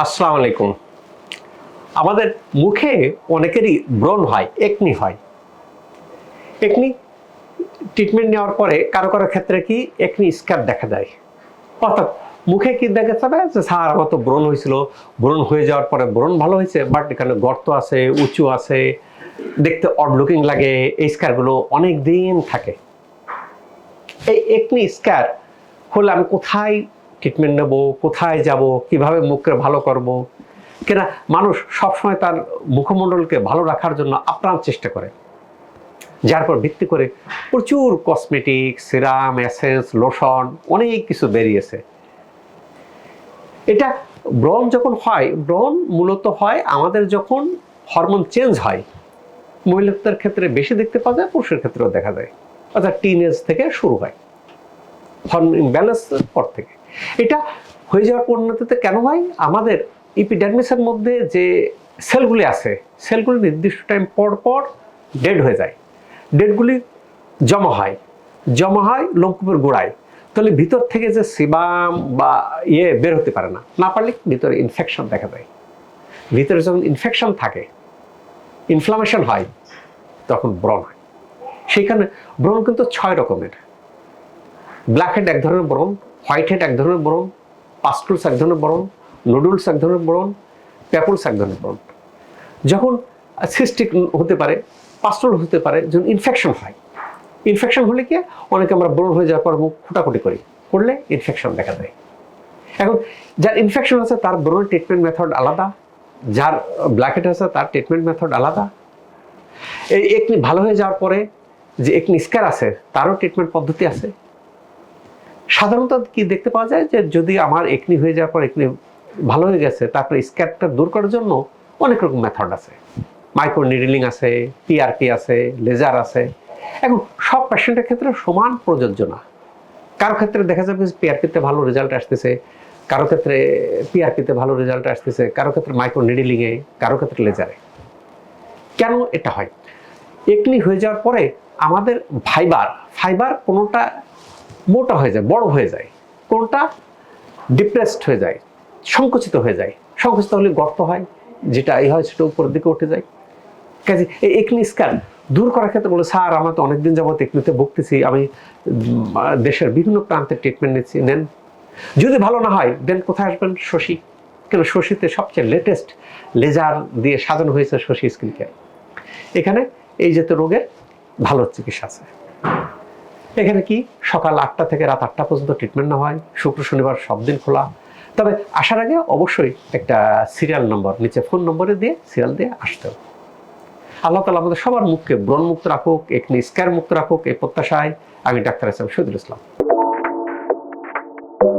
আসসালামু আলাইকুম। আমাদের মুখে অনেকেরই ব্রণ হয়, একনি হয়। একনি ট্রিটমেন্ট নেওয়ার পরে কারও কারও ক্ষেত্রে কি একনি স্কার দেখা দেয়? অর্থাৎ মুখে কি দেখা যাবে যে, স্যার, আমার তো ব্রণ হয়েছিল। ব্রণ হয়ে যাওয়ার পরে ব্রণ ভালো হয়েছে বাট এখানে গর্ত আছে, উঁচু আছে, দেখতে অড লুকিং লাগে, এই স্কারগুলো অনেক দিন থাকে। এই একনি স্কার হলে আমি কোথায় ট্রিটমেন্ট নেব, কোথায় যাব, কীভাবে মুখকে ভালো করব। কেনা মানুষ সবসময় তার মুখমণ্ডলকে ভালো রাখার জন্য আপ্রাণ চেষ্টা করে। যার পর ভিত্তি করে প্রচুর কসমেটিক সিরাম এসেন্স লোশন অনেক কিছু বেরিয়েছে। এটা ব্রণ যখন হয়, ব্রণ মূলত হয় আমাদের যখন হরমোন চেঞ্জ হয়। মহিলাদের ক্ষেত্রে বেশি দেখতে পাওয়া যায়, পুরুষের ক্ষেত্রেও দেখা যায়। অর্থাৎ টিন এজ থেকে শুরু হয়। হরমোন ইমব্যালেন্স পর থেকে। এটা হয়ে যাওয়ার পরিণতিতে কেন হয়? আমাদের ইপিডার্মিসের মধ্যে যে সেলগুলি আছে সেলগুলি নির্দিষ্ট টাইম পর পর ডেড হয়ে যায়। ডেডগুলি জমা হয়। জমা হয় লোমকূপের গোড়ায়। তাহলে ভিতর থেকে যে সিবাম বা ইয়ে বের হতে পারে না। না পারলে ভিতরে ইনফেকশন দেখা যায় ভিতরে যখন ইনফেকশন থাকে ইনফ্লামেশন হয়, তখন ব্রণ হয়। সেইখানে ব্রণ কিন্তু ছয় রকমের। ব্ল্যাক হেড এক ধরনের ব্রণ হোয়াইট হেড এক ধরনের ব্রণ, পাস্টুলস এক ধরনের ব্রণ, নুডলস এক ধরনের ব্রণ প্যাপুলস এক ধরনের ব্রণ। যখন সিস্টিক হতে পারে, পাস্টুল হতে পারে, যখন ইনফেকশন হয় ইনফেকশন হলে কি, অনেকে আমরা ব্রণ হয়ে যাওয়ার পর মুখ ফুটাফুটি করি, করলে ইনফেকশন দেখা দেয়। এখন যার ইনফেকশন আছে, তার ব্রণের ট্রিটমেন্ট মেথড আলাদা, যার ব্ল্যাকেট আছে, তার ট্রিটমেন্ট মেথড আলাদা। এই একনি ভালো হয়ে যাওয়ার পরে যে একনি স্কার আছে, তারও ট্রিটমেন্ট পদ্ধতি আছে। সাধারণত কি দেখতে পাওয়া যায় যে যদি আমার একনি হয়ে যাওয়ার পর একনি ভালো হয়ে গেছে, তারপরে স্ক্যাপটা দূর করার জন্য অনেক রকম মেথড আছে। মাইক্রো নিডলিং আছে পিআরপি আছে লেজার আছে। এখন সব পেশেন্টের ক্ষেত্রে সমান প্রযোজ্য না। কারও ক্ষেত্রে দেখা যাবে যে পিআরপিতে ভালো রেজাল্ট আসতেছে, কারও ক্ষেত্রে পিআরপিতে ভালো রেজাল্ট আসতেছে, কারও ক্ষেত্রে মাইক্রো নিডলিংয়ে কারও ক্ষেত্রে লেজারে কেন এটা হয়? একনি হয়ে যাওয়ার পরে আমাদের ফাইবার ফাইবার কোনোটা মোটা হয়ে যায়, বড় হয়ে যায়। কোনটা? ডিপ্রেসড হয়ে যায়, সংকুচিত হয়ে যায়। সংকুচিত হলে গর্ত হয়, যেটা এই হয় সেটা উপরের দিকে উঠে যায়। কাজে এই একনি স্ক্যান দূর করার ক্ষেত্রে বলে, স্যার, আমরা তো অনেকদিন যাবত একনিতে ভুগতেছি, আমি দেশের বিভিন্ন প্রান্তে ট্রিটমেন্ট নিচ্ছি, নেন। যদি ভালো না হয়, দেন কোথায় আসবেন? শশী। কেন? শশীতে সবচেয়ে লেটেস্ট লেজার দিয়ে সাজানো হয়েছে শশী স্কিন কেয়ার এখানে এই জাতীয় রোগের ভালো চিকিৎসা আছে। এখানে কি সকাল আটটা থেকে রাত আটটা পর্যন্ত ট্রিটমেন্ট না হয়? শুক্র, শনিবার সব দিন খোলা। তবে আসার আগে অবশ্যই একটা সিরিয়াল নম্বর নিচে ফোন নম্বরে দিয়ে সিরিয়াল দিয়ে আসতে হবে। আল্লাহ তালা আমাদের সবার মুখকে ব্রণ মুক্ত রাখুক একটি স্কার মুক্ত রাখুক এই প্রত্যাশায় আমি ডাক্তার ইসলাম শহীদুল ইসলাম।